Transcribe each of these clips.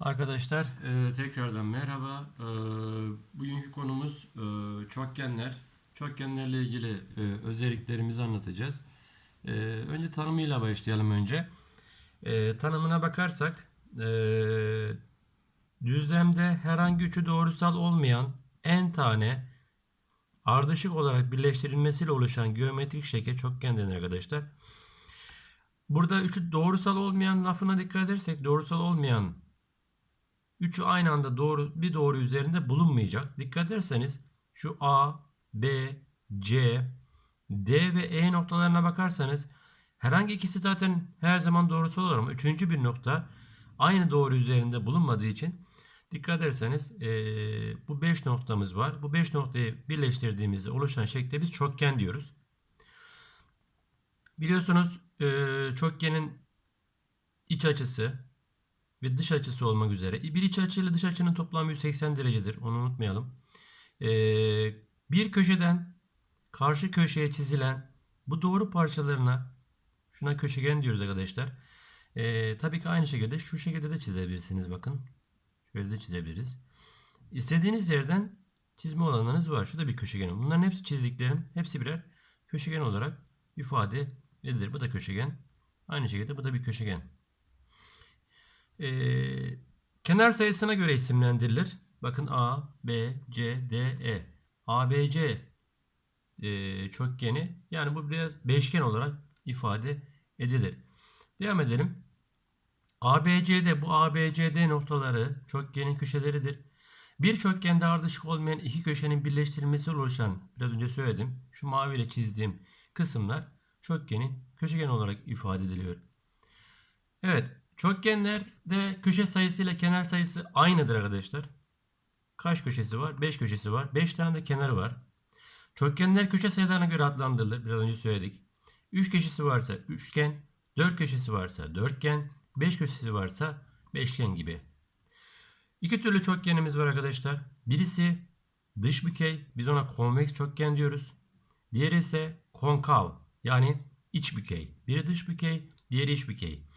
Arkadaşlar e, tekrardan merhaba. E, bugünkü konumuz e, çokgenler. Çokgenlerle ilgili e, özelliklerimizi anlatacağız. E, önce tanımıyla başlayalım önce. E, tanımına bakarsak e, düzlemde herhangi üçü doğrusal olmayan n tane ardışık olarak birleştirilmesiyle oluşan geometrik şekil çokgen denir arkadaşlar. Burada üçü doğrusal olmayan lafına dikkat edersek doğrusal olmayan Üçü aynı anda doğru bir doğru üzerinde bulunmayacak. Dikkat ederseniz şu A, B, C, D ve E noktalarına bakarsanız herhangi ikisi zaten her zaman doğrusu olur ama üçüncü bir nokta aynı doğru üzerinde bulunmadığı için dikkat ederseniz ee, bu 5 noktamız var. Bu 5 noktayı birleştirdiğimizde oluşan şekle biz çokgen diyoruz. Biliyorsunuz ee, çokgenin iç açısı ve dış açısı olmak üzere. Bir iç açı ile dış açının toplamı 180 derecedir. Onu unutmayalım. Ee, bir köşeden karşı köşeye çizilen bu doğru parçalarına şuna köşegen diyoruz arkadaşlar. Ee, tabii ki aynı şekilde şu şekilde de çizebilirsiniz. Bakın. Şöyle de çizebiliriz. İstediğiniz yerden çizme olanlarınız var. Şurada bir köşegen. Bunların hepsi çizdiklerim. Hepsi birer köşegen olarak ifade edilir. Bu da köşegen. Aynı şekilde bu da bir köşegen. Ee, kenar sayısına göre isimlendirilir. Bakın A, B, C, D, E. ABC e, çokgeni yani bu biraz beşgen olarak ifade edilir. Devam edelim. ABCD bu ABCD noktaları çokgenin köşeleridir. Bir çokgende ardışık olmayan iki köşenin birleştirilmesi oluşan biraz önce söyledim. Şu maviyle çizdiğim kısımlar çokgenin köşegen olarak ifade ediliyor. Evet Çokgenlerde köşe sayısı ile kenar sayısı aynıdır arkadaşlar. Kaç köşesi var? 5 köşesi var. 5 tane de kenarı var. Çokgenler köşe sayılarına göre adlandırılır. Biraz önce söyledik. 3 köşesi varsa üçgen, 4 köşesi varsa dörtgen, 5 köşesi varsa beşgen gibi. İki türlü çokgenimiz var arkadaşlar. Birisi dış bükey. Biz ona konveks çokgen diyoruz. Diğeri ise konkav yani iç bükey. Biri dış bükey, diğeri iç bükey.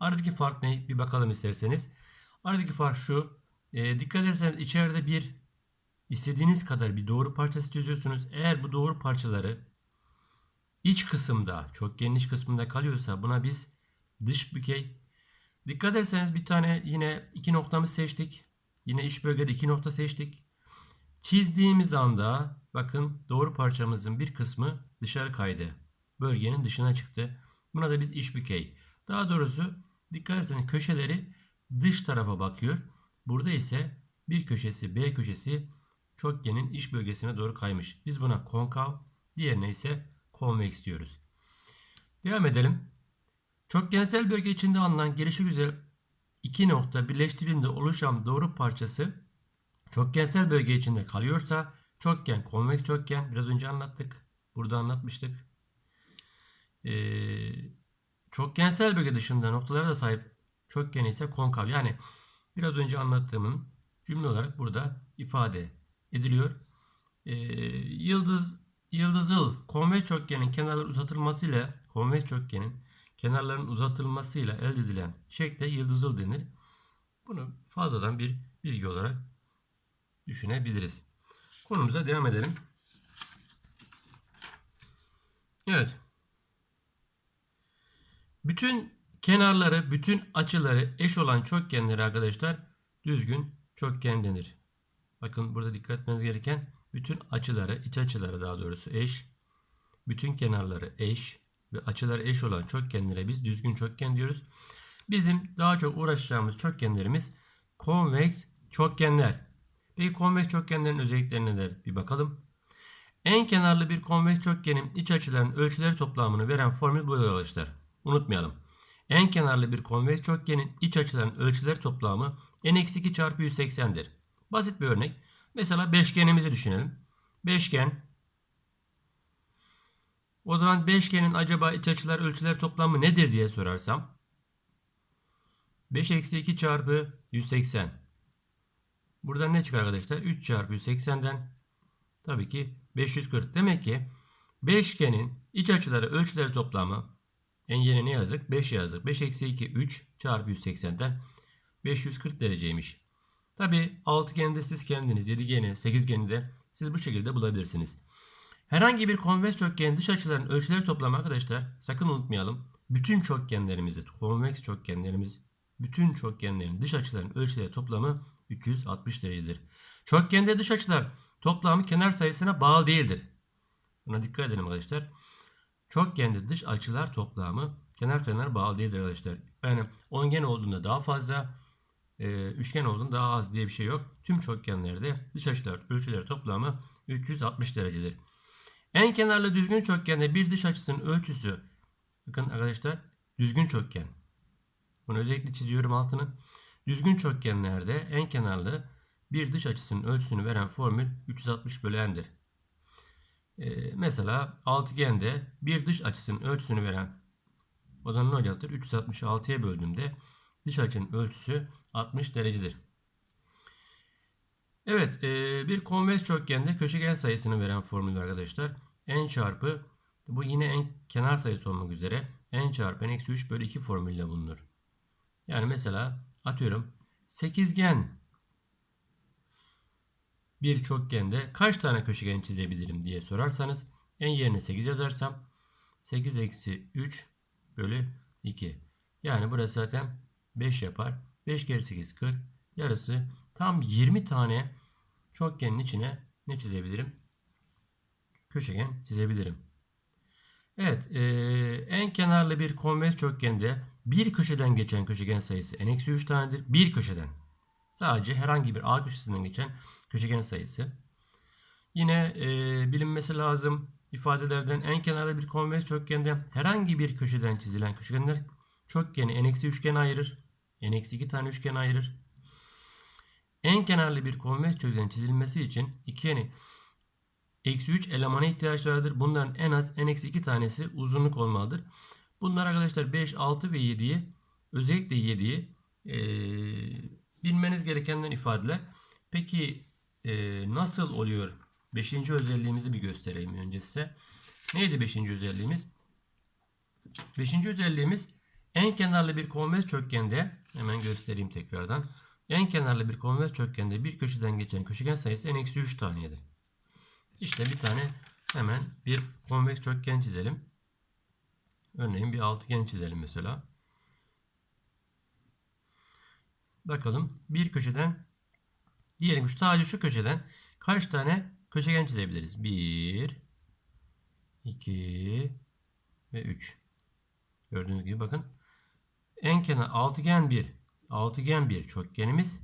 Aradaki fark ne? Bir bakalım isterseniz. Aradaki fark şu. E, dikkat ederseniz içeride bir istediğiniz kadar bir doğru parçası çiziyorsunuz. Eğer bu doğru parçaları iç kısımda, çok geniş kısmında kalıyorsa buna biz dış bükey. Dikkat ederseniz bir tane yine iki noktamı seçtik. Yine iç bölgede iki nokta seçtik. Çizdiğimiz anda bakın doğru parçamızın bir kısmı dışarı kaydı. Bölgenin dışına çıktı. Buna da biz iç bükey. Daha doğrusu dikkat etseniz köşeleri dış tarafa bakıyor. Burada ise bir köşesi B köşesi çokgenin iç bölgesine doğru kaymış. Biz buna konkav, diğerine ise konveks diyoruz. Devam edelim. Çokgensel bölge içinde alınan gelişi güzel iki nokta birleştirildiğinde oluşan doğru parçası çokgensel bölge içinde kalıyorsa çokgen, konveks çokgen biraz önce anlattık. Burada anlatmıştık. Ee, Çokgensel bölge dışında noktalara da sahip çokgen ise konkav. Yani biraz önce anlattığımın cümle olarak burada ifade ediliyor. Ee, yıldız yıldızıl konveks çokgenin kenarları uzatılmasıyla konveks çokgenin kenarların uzatılmasıyla elde edilen şekle yıldızıl denir. Bunu fazladan bir bilgi olarak düşünebiliriz. Konumuza devam edelim. Evet. Bütün kenarları, bütün açıları eş olan çokgenleri arkadaşlar düzgün çokgen denir. Bakın burada dikkat etmeniz gereken bütün açıları, iç açıları daha doğrusu eş, bütün kenarları eş ve açıları eş olan çokgenlere biz düzgün çokgen diyoruz. Bizim daha çok uğraşacağımız çokgenlerimiz konveks çokgenler. Peki konveks çokgenlerin özelliklerine de bir bakalım. En kenarlı bir konveks çokgenin iç açıların ölçüleri toplamını veren formül bu arkadaşlar. Unutmayalım. En kenarlı bir konveks çokgenin iç açıların ölçüleri toplamı n-2 çarpı 180'dir. Basit bir örnek. Mesela beşgenimizi düşünelim. Beşgen. O zaman beşgenin acaba iç açılar ölçüleri toplamı nedir diye sorarsam. 5 eksi 2 çarpı 180. Buradan ne çıkar arkadaşlar? 3 çarpı 180'den tabii ki 540. Demek ki beşgenin iç açıları ölçüleri toplamı en yeni ne yazdık? 5 yazdık. 5 eksi 2 3 çarpı 180'den 540 dereceymiş. Tabi altıgeni de siz kendiniz, yediğeni, sekizgeni de siz bu şekilde bulabilirsiniz. Herhangi bir konveks çokgenin dış açıların ölçüleri toplamı arkadaşlar sakın unutmayalım. Bütün çokgenlerimizi, konveks çokgenlerimiz, bütün çokgenlerin dış açıların ölçüleri toplamı 360 derecedir. Çokgende dış açılar toplamı kenar sayısına bağlı değildir. Buna dikkat edelim arkadaşlar. Çokgende dış açılar toplamı kenar sayılarına bağlı değildir arkadaşlar. Yani ongen olduğunda daha fazla, e, üçgen olduğunda daha az diye bir şey yok. Tüm çokgenlerde dış açılar ölçüleri toplamı 360 derecedir. En kenarlı düzgün çokgende bir dış açısının ölçüsü bakın arkadaşlar düzgün çokgen. Bunu özellikle çiziyorum altını. Düzgün çokgenlerde en kenarlı bir dış açısının ölçüsünü veren formül 360 bölü n'dir. Ee, mesela altıgende bir dış açısının ölçüsünü veren o zaman ne olacaktır? 366'ya böldüğümde dış açının ölçüsü 60 derecedir. Evet, e, bir konveks çokgende köşegen sayısını veren formül arkadaşlar. n çarpı, bu yine en kenar sayısı olmak üzere n çarpı n eksi 3 bölü 2 formülle bulunur. Yani mesela atıyorum sekizgen bir çokgende kaç tane köşegen çizebilirim diye sorarsanız n yerine 8 yazarsam 8 eksi 3 bölü 2. Yani burası zaten 5 yapar. 5 kere 8 40. Yarısı tam 20 tane çokgenin içine ne çizebilirim? Köşegen çizebilirim. Evet, e, en kenarlı bir konveks çokgende bir köşeden geçen köşegen sayısı n-3 tanedir. Bir köşeden. Sadece herhangi bir A köşesinden geçen köşegen sayısı. Yine e, bilinmesi lazım ifadelerden en kenarda bir konveks çokgende herhangi bir köşeden çizilen köşegenler çokgeni n-3 üçgen ayırır. n-2 tane üçgen ayırır. En kenarlı bir konveks çokgenin çizilmesi için ikeni eksi 3 elemana ihtiyaç vardır. Bunların en az n-2 tanesi uzunluk olmalıdır. Bunlar arkadaşlar 5, 6 ve 7'yi özellikle 7'yi e, bilmeniz gerekenler ifadeler. Peki e, nasıl oluyor? Beşinci özelliğimizi bir göstereyim önce size. Neydi beşinci özelliğimiz? Beşinci özelliğimiz en kenarlı bir konveks çokgende hemen göstereyim tekrardan. En kenarlı bir konveks çokgende bir köşeden geçen köşegen sayısı n-3 tanedir. İşte bir tane hemen bir konveks çokgen çizelim. Örneğin bir altıgen çizelim mesela. Bakalım bir köşeden diyelim ki sadece şu köşeden kaç tane köşegen çizebiliriz? 1 2 ve 3. Gördüğünüz gibi bakın. En kenar altıgen bir altıgen bir çokgenimiz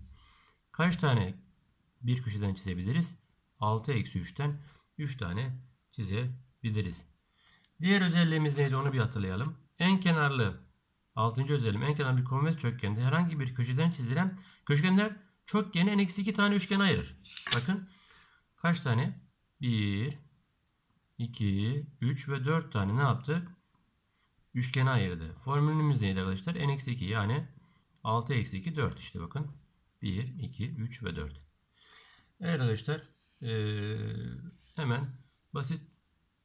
kaç tane bir köşeden çizebiliriz? 6 eksi 3'ten 3 tane çizebiliriz. Diğer özelliğimiz neydi onu bir hatırlayalım. En kenarlı 6. özelliğim en kenarlı bir konveks çokgende herhangi bir köşeden çizilen köşegenler çokgeni n-2 tane üçgen ayırır. Bakın kaç tane? 1 2 3 ve 4 tane ne yaptı? Üçgeni ayırdı. Formülümüz neydi arkadaşlar? n-2 yani 6 eksi 2 4 işte bakın. 1 2 3 ve 4. Evet arkadaşlar ee, hemen basit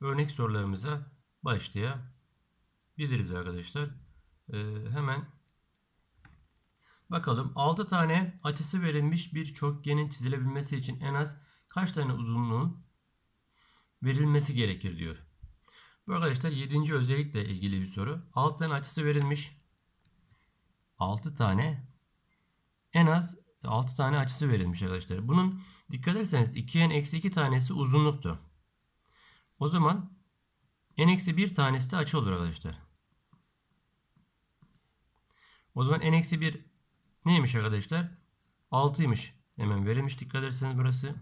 örnek sorularımıza başlayabiliriz arkadaşlar. Ee, hemen bakalım 6 tane açısı verilmiş bir çokgenin çizilebilmesi için en az kaç tane uzunluğun verilmesi gerekir diyor. Bu arkadaşlar 7. özellikle ilgili bir soru. 6 tane açısı verilmiş. 6 tane en az 6 tane açısı verilmiş arkadaşlar. Bunun dikkat ederseniz 2'nin eksi 2 tanesi uzunluktu. O zaman n eksi 1 tanesi de açı olur arkadaşlar. O zaman n eksi 1 neymiş arkadaşlar? 6'ymış. Hemen verilmiş dikkat ederseniz burası.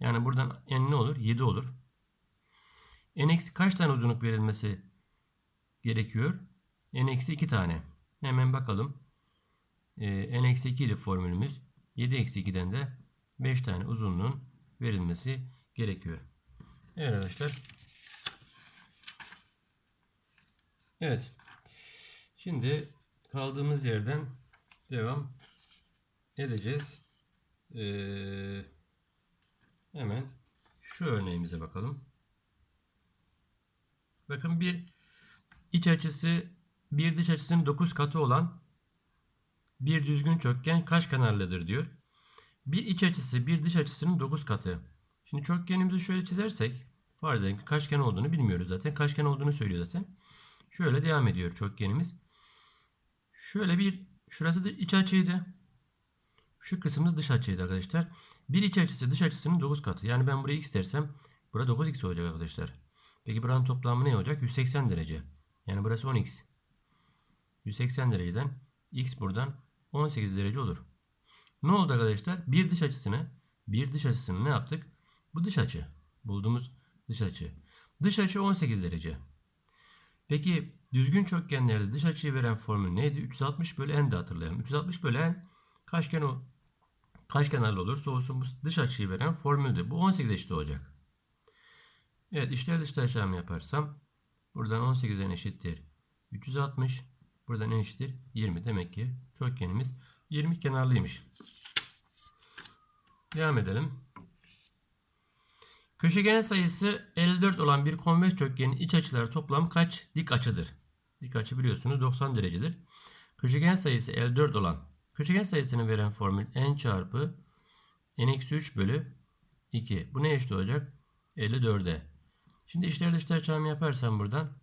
Yani buradan n ne olur? 7 olur. n eksi kaç tane uzunluk verilmesi gerekiyor? n eksi 2 tane. Hemen bakalım. Ee, n eksi 2 ile formülümüz. 7 eksi 2'den de 5 tane uzunluğun verilmesi gerekiyor. Evet arkadaşlar. Evet. Şimdi kaldığımız yerden devam edeceğiz. Ee, hemen şu örneğimize bakalım. Bakın bir iç açısı bir dış açısının 9 katı olan bir düzgün çokgen kaç kenarlıdır diyor. Bir iç açısı bir dış açısının 9 katı. Şimdi çokgenimizi şöyle çizersek farz edelim ki kaçgen olduğunu bilmiyoruz zaten. Kaçgen olduğunu söylüyor zaten. Şöyle devam ediyor çokgenimiz. Şöyle bir şurası da iç açıydı. Şu kısımda dış açıydı arkadaşlar. Bir iç açısı dış açısının 9 katı. Yani ben buraya x dersem burada 9x olacak arkadaşlar. Peki buranın toplamı ne olacak? 180 derece. Yani burası 10x. 180 dereceden x buradan 18 derece olur. Ne oldu arkadaşlar? Bir dış açısını bir dış açısını ne yaptık? Bu dış açı. Bulduğumuz dış açı. Dış açı 18 derece. Peki düzgün çokgenlerde dış açıyı veren formül neydi? 360 bölü n de hatırlayalım. 360 bölü n kaçgen o kaç kenarlı olursa olsun bu dış açıyı veren formüldür. Bu 18 eşit olacak. Evet içler dışlar işlemi yaparsam buradan 18'den eşittir 360 buradan n eşittir 20 demek ki çokgenimiz 20 kenarlıymış. Devam edelim. Köşegen sayısı 54 olan bir konveks çokgenin iç açıları toplam kaç dik açıdır? Dik açı biliyorsunuz 90 derecedir. Köşegen sayısı 54 olan köşegen sayısını veren formül n çarpı n-3 bölü 2. Bu ne eşit olacak? 54'e. Şimdi içler dışlar çarpımı yaparsam buradan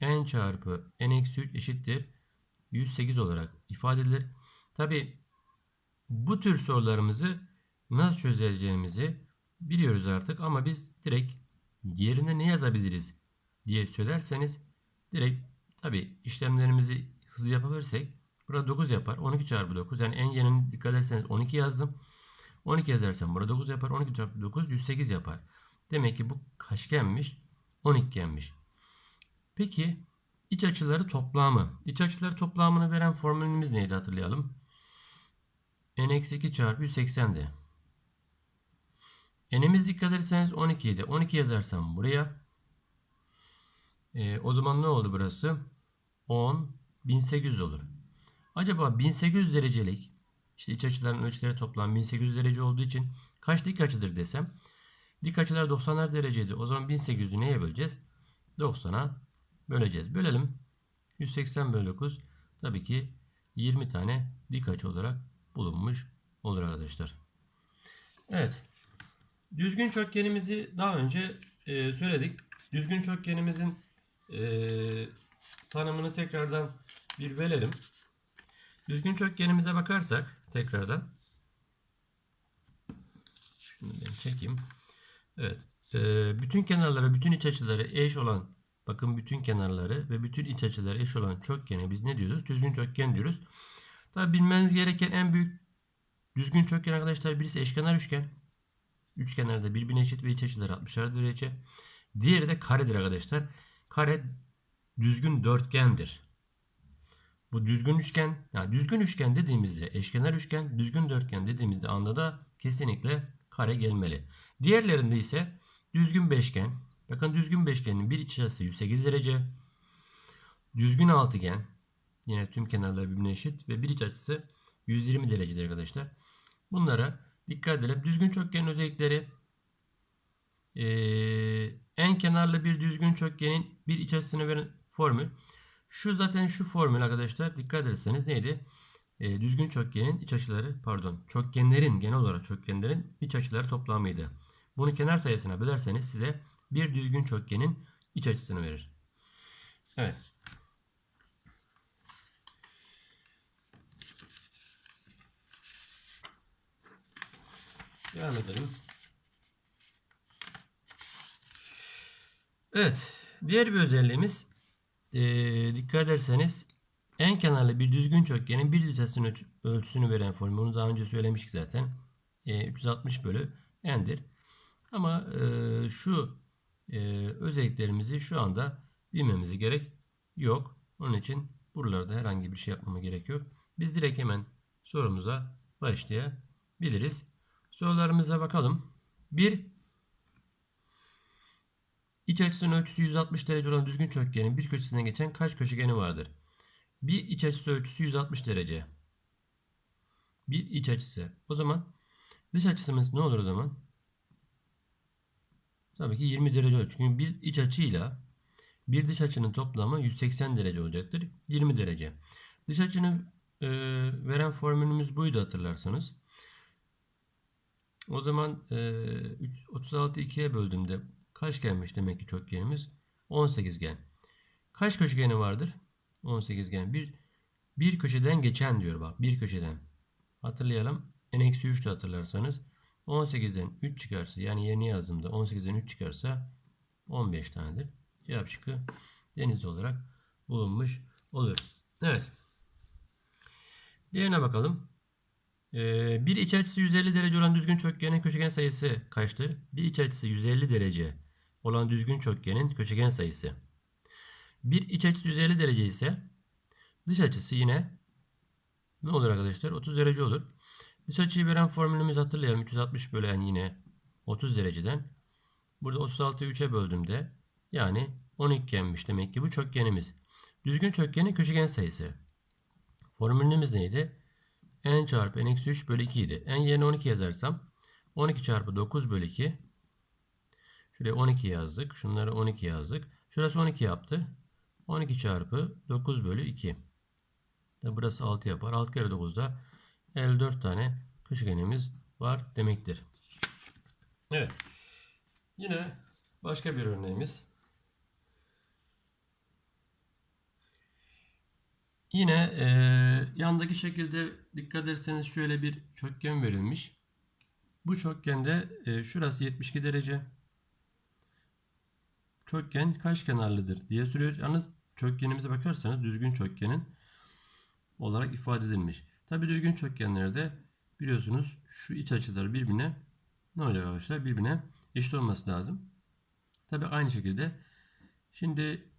n çarpı n-3 eşittir 108 olarak ifade edilir. Tabi bu tür sorularımızı nasıl çözeceğimizi biliyoruz artık ama biz direkt yerine ne yazabiliriz diye söylerseniz direkt tabi işlemlerimizi hızlı yapabilirsek burada 9 yapar. 12 çarpı 9 yani en yanını dikkat ederseniz 12 yazdım. 12 yazarsam burada 9 yapar. 12 çarpı 9 108 yapar. Demek ki bu kaçgenmiş 12genmiş. Peki iç açıları toplamı. İç açıları toplamını veren formülümüz neydi hatırlayalım. n-2 çarpı 180'di. N'imiz dikkat ederseniz 12 idi. 12 yazarsam buraya. E, o zaman ne oldu burası? 10 1800 olur. Acaba 1800 derecelik işte iç açıların ölçüleri toplam 1800 derece olduğu için kaç dik açıdır desem dik açılar 90'lar dereceydi. O zaman 1800'ü neye böleceğiz? 90'a böleceğiz. Bölelim. 180 bölü 9 tabii ki 20 tane dik açı olarak bulunmuş olur arkadaşlar. Evet. Düzgün çokgenimizi daha önce e, söyledik. Düzgün çokgenimizin e, tanımını tekrardan bir verelim. Düzgün çokgenimize bakarsak tekrardan şunu ben çekeyim. Evet. E, bütün kenarlara, bütün iç açıları eş olan bakın bütün kenarları ve bütün iç açıları eş olan çokgene biz ne diyoruz? Düzgün çokgen diyoruz. Tabi bilmeniz gereken en büyük düzgün çokgen arkadaşlar birisi eşkenar üçgen. Üçgenlerde birbirine eşit ve iç açıları 60'ar derece. Diğeri de karedir arkadaşlar. Kare düzgün dörtgendir. Bu düzgün üçgen, yani düzgün üçgen dediğimizde eşkenar üçgen, düzgün dörtgen dediğimizde anda da kesinlikle kare gelmeli. Diğerlerinde ise düzgün beşgen. Bakın düzgün beşgenin bir iç açısı 108 derece. Düzgün altıgen yine tüm kenarlar birbirine eşit ve bir iç açısı 120 derecedir arkadaşlar. Bunlara dikkat edelim. Düzgün çokgenin özellikleri ee, en kenarlı bir düzgün çokgenin bir iç açısını veren formül. Şu zaten şu formül arkadaşlar dikkat ederseniz neydi? E, düzgün çokgenin iç açıları pardon çokgenlerin genel olarak çokgenlerin iç açıları toplamıydı. Bunu kenar sayısına bölerseniz size bir düzgün çokgenin iç açısını verir. Evet. Devam edelim. Evet. Diğer bir özelliğimiz e, dikkat ederseniz en kenarlı bir düzgün çokgenin bir dizesinin ölçüsünü veren formül. Daha önce söylemiştik zaten. E, 360 bölü n'dir. Ama e, şu e, özelliklerimizi şu anda bilmemiz gerek yok. Onun için buralarda herhangi bir şey yapmama gerek yok. Biz direkt hemen sorumuza başlayabiliriz. Sorularımıza bakalım. 1. İç açısının ölçüsü 160 derece olan düzgün çokgenin bir köşesinden geçen kaç köşegeni vardır? Bir iç açısı ölçüsü 160 derece. Bir iç açısı. O zaman dış açısımız ne olur o zaman? Tabii ki 20 derece olur. Çünkü bir iç açıyla bir dış açının toplamı 180 derece olacaktır. 20 derece. Dış açının e, veren formülümüz buydu hatırlarsanız. O zaman e, 36 2'ye böldüğümde kaç gelmiş demek ki çokgenimiz? 18 gen. Kaç köşegeni vardır? 18 gen. Bir, bir köşeden geçen diyor bak. Bir köşeden. Hatırlayalım. N-3'tü hatırlarsanız. 18'den 3 çıkarsa yani yeni yazdığımda 18'den 3 çıkarsa 15 tanedir. Cevap şıkkı deniz olarak bulunmuş olur. Evet. Diğerine bakalım. Ee, bir iç açısı 150 derece olan düzgün çokgenin köşegen sayısı kaçtır? Bir iç açısı 150 derece olan düzgün çokgenin köşegen sayısı. Bir iç açısı 150 derece ise dış açısı yine ne olur arkadaşlar? 30 derece olur. Dış açıyı veren formülümüzü hatırlayalım. 360 bölen yine 30 dereceden. Burada 36'yı 3'e böldüğümde yani 12 gelmiş demek ki bu çokgenimiz. Düzgün çokgenin köşegen sayısı. Formülümüz neydi? N çarpı n eksi 3 bölü 2 idi. n yerine 12 yazarsam 12 çarpı 9 bölü 2 Şuraya 12 yazdık. Şunları 12 yazdık. Şurası 12 yaptı. 12 çarpı 9 bölü 2. Burası 6 yapar. 6 kere 9'da 54 tane köşegenimiz var demektir. Evet. Yine başka bir örneğimiz. Yine e, yandaki şekilde dikkat ederseniz şöyle bir çokgen verilmiş. Bu çokgende e, şurası 72 derece. Çokgen kaç kenarlıdır diye soruyor. Yalnız çokgenimize bakarsanız düzgün çokgenin olarak ifade edilmiş. Tabi düzgün çokgenlerde biliyorsunuz şu iç açıları birbirine ne oluyor arkadaşlar? Birbirine eşit olması lazım. Tabi aynı şekilde şimdi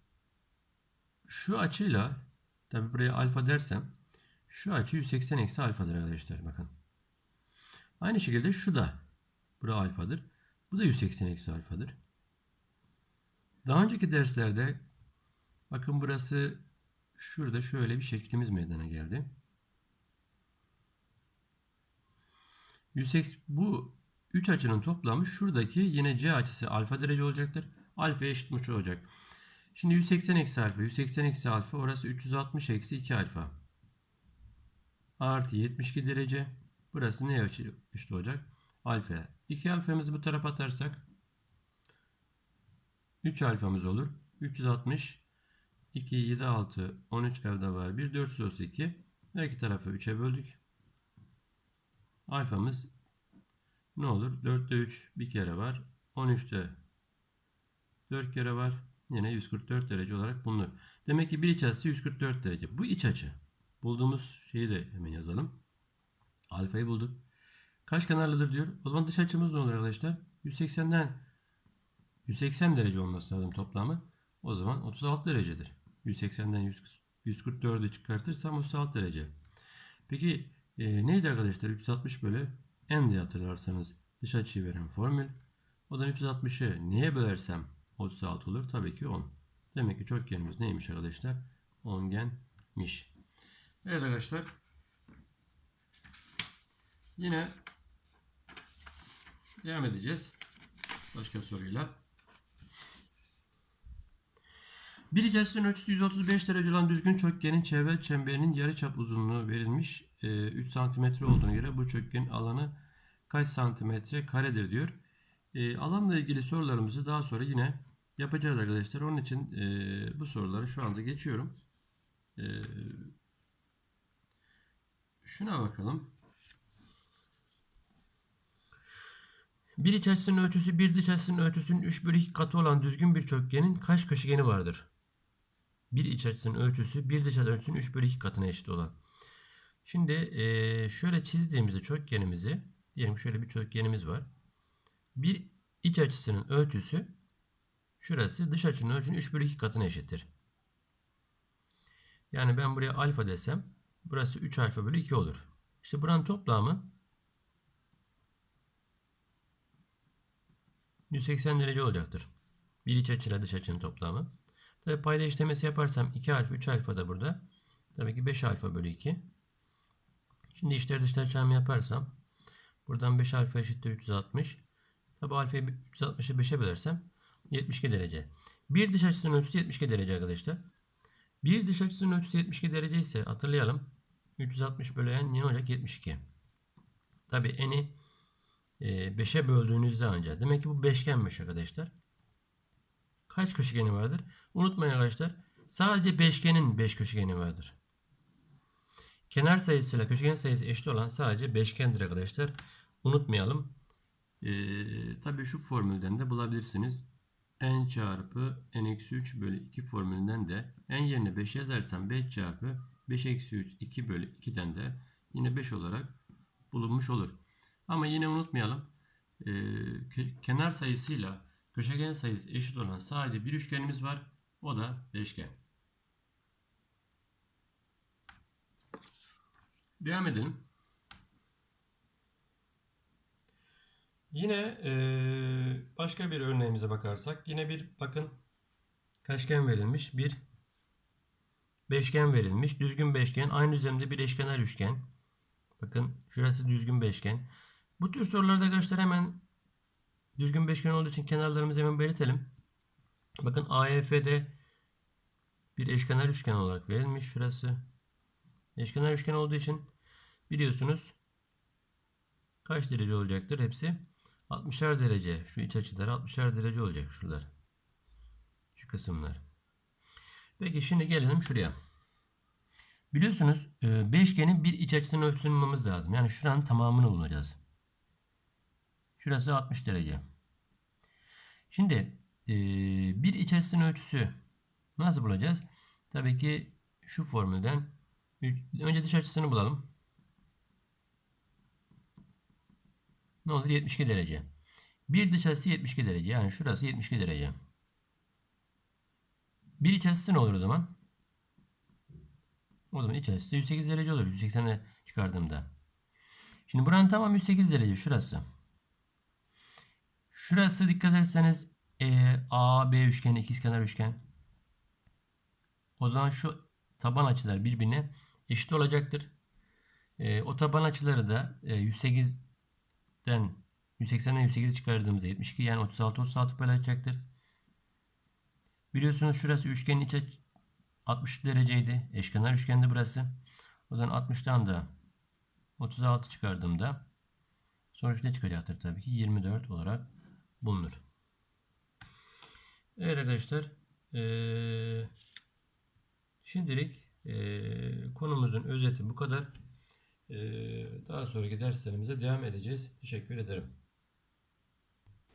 şu açıyla tabi buraya alfa dersem şu açı 180 eksi alfadır arkadaşlar bakın. Aynı şekilde şu da bura alfadır. Bu da 180 eksi alfadır. Daha önceki derslerde bakın burası şurada şöyle bir şeklimiz meydana geldi. 180 bu 3 açının toplamı şuradaki yine C açısı alfa derece olacaktır. Alfa eşitmiş olacak. Şimdi 180 eksi alfa, 180 eksi alfa orası 360 eksi 2 alfa. Artı 72 derece. Burası ne eşit olacak? Alfa. 2 alfamızı bu tarafa atarsak 3 alfamız olur. 360 2, 7, 6, 13 elde var. 1, 432. Her iki tarafı 3'e böldük. Alfamız ne olur? 4'te 3 bir kere var. 13'te 4 kere var. Yine 144 derece olarak bulunur. Demek ki bir iç açısı 144 derece. Bu iç açı. Bulduğumuz şeyi de hemen yazalım. Alfayı bulduk. Kaç kenarlıdır diyor. O zaman dış açımız ne olur arkadaşlar? 180'den 180 derece olması lazım toplamı. O zaman 36 derecedir. 180'den 144'ü çıkartırsam 36 derece. Peki e, neydi arkadaşlar? 360 bölü n diye hatırlarsanız dış açıyı veren formül. O da 360'ı neye bölersem 36 olur? Tabii ki 10. Demek ki çokgenimiz neymiş arkadaşlar? Ongenmiş. Evet arkadaşlar. Yine devam edeceğiz. Başka soruyla. Bir iç açısının ölçüsü 135 derece olan düzgün çokgenin çevre çemberinin yarıçap uzunluğu verilmiş. 3 e, cm olduğuna göre bu çokgenin alanı kaç santimetre karedir diyor. E, alanla ilgili sorularımızı daha sonra yine yapacağız arkadaşlar. Onun için e, bu soruları şu anda geçiyorum. Şuna bakalım. Bir iç açısının ölçüsü bir dış açısının ölçüsünün 3 bölü 2 katı olan düzgün bir çokgenin kaç köşegeni vardır? Bir iç açısının ölçüsü bir dış açısının ölçüsünün 3 bölü 2 katına eşit olan. Şimdi e, şöyle çizdiğimizde çokgenimizi diyelim şöyle bir çokgenimiz var. Bir iç açısının ölçüsü şurası dış açının ölçüsünün 3 bölü 2 katına eşittir. Yani ben buraya alfa desem burası 3 alfa bölü 2 olur. İşte buranın toplamı 180 derece olacaktır. Bir iç açıyla dış açının toplamı. Tabi payda işlemesi yaparsam 2 alfa 3 alfa da burada. Tabii ki 5 alfa bölü 2. Şimdi içler dışlar çarpımı yaparsam buradan 5 alfa eşittir 360. Tabi alfayı 360'ı 5'e bölersem 72 derece. Bir dış açısının ölçüsü 72 derece arkadaşlar. Bir dış açısının ölçüsü 72 derece ise hatırlayalım. 360 bölü n ne olacak? 72. Tabi n'i 5'e böldüğünüzde ancak. Demek ki bu beşgenmiş arkadaşlar. Kaç köşegeni vardır? Unutmayın arkadaşlar. Sadece beşgenin 5 beş köşegeni vardır. Kenar sayısıyla köşegen sayısı eşit olan sadece beşgendir arkadaşlar. Unutmayalım. Ee, tabii şu formülden de bulabilirsiniz. N çarpı n eksi 3 bölü 2 formülünden de n yerine 5 yazarsam 5 çarpı 5 eksi 3 2 bölü 2'den de yine 5 olarak bulunmuş olur. Ama yine unutmayalım. Ke- kenar sayısıyla köşegen sayısı eşit olan sadece bir üçgenimiz var. O da beşgen. Devam edelim. Yine eee, başka bir örneğimize bakarsak yine bir bakın kaçgen verilmiş bir beşgen verilmiş düzgün beşgen aynı düzlemde bir eşkenar üçgen. Bakın şurası düzgün beşgen. Bu tür sorularda arkadaşlar hemen düzgün beşgen olduğu için kenarlarımızı hemen belirtelim. Bakın AEF'de bir eşkenar üçgen olarak verilmiş şurası. Eşkenar üçgen olduğu için biliyorsunuz kaç derece olacaktır hepsi 60'ar derece. Şu iç açılar 60'ar derece olacak şuralar. Şu kısımlar. Peki şimdi gelelim şuraya. Biliyorsunuz e, beşgenin bir iç açısının ölçüsünü bulmamız lazım. Yani şuranın tamamını bulacağız. Şurası 60 derece. Şimdi e, bir iç açısının ölçüsü nasıl bulacağız? Tabii ki şu formülden önce dış açısını bulalım. Ne olur? 72 derece. Bir dış açısı 72 derece. Yani şurası 72 derece. Bir iç açısı ne olur o zaman? O zaman iç açısı 108 derece olur. 180'e çıkardığımda. Şimdi buranın tamamı 108 derece. Şurası. Şurası dikkat ederseniz e, A, B üçgeni, ikizkenar üçgen. O zaman şu taban açılar birbirine eşit olacaktır. E, o taban açıları da e, 108 den 180'den 108'i çıkardığımızda 72 yani 36 36 paylaşacaktır. Biliyorsunuz şurası üçgenin içi 60 dereceydi. Eşkenar üçgendi burası. O zaman 60'tan da 36 çıkardığımda sonuç ne çıkacaktır tabii ki 24 olarak bulunur. Evet arkadaşlar ee, şimdilik ee, konumuzun özeti bu kadar. Ee, daha sonraki derslerimize devam edeceğiz. Teşekkür ederim.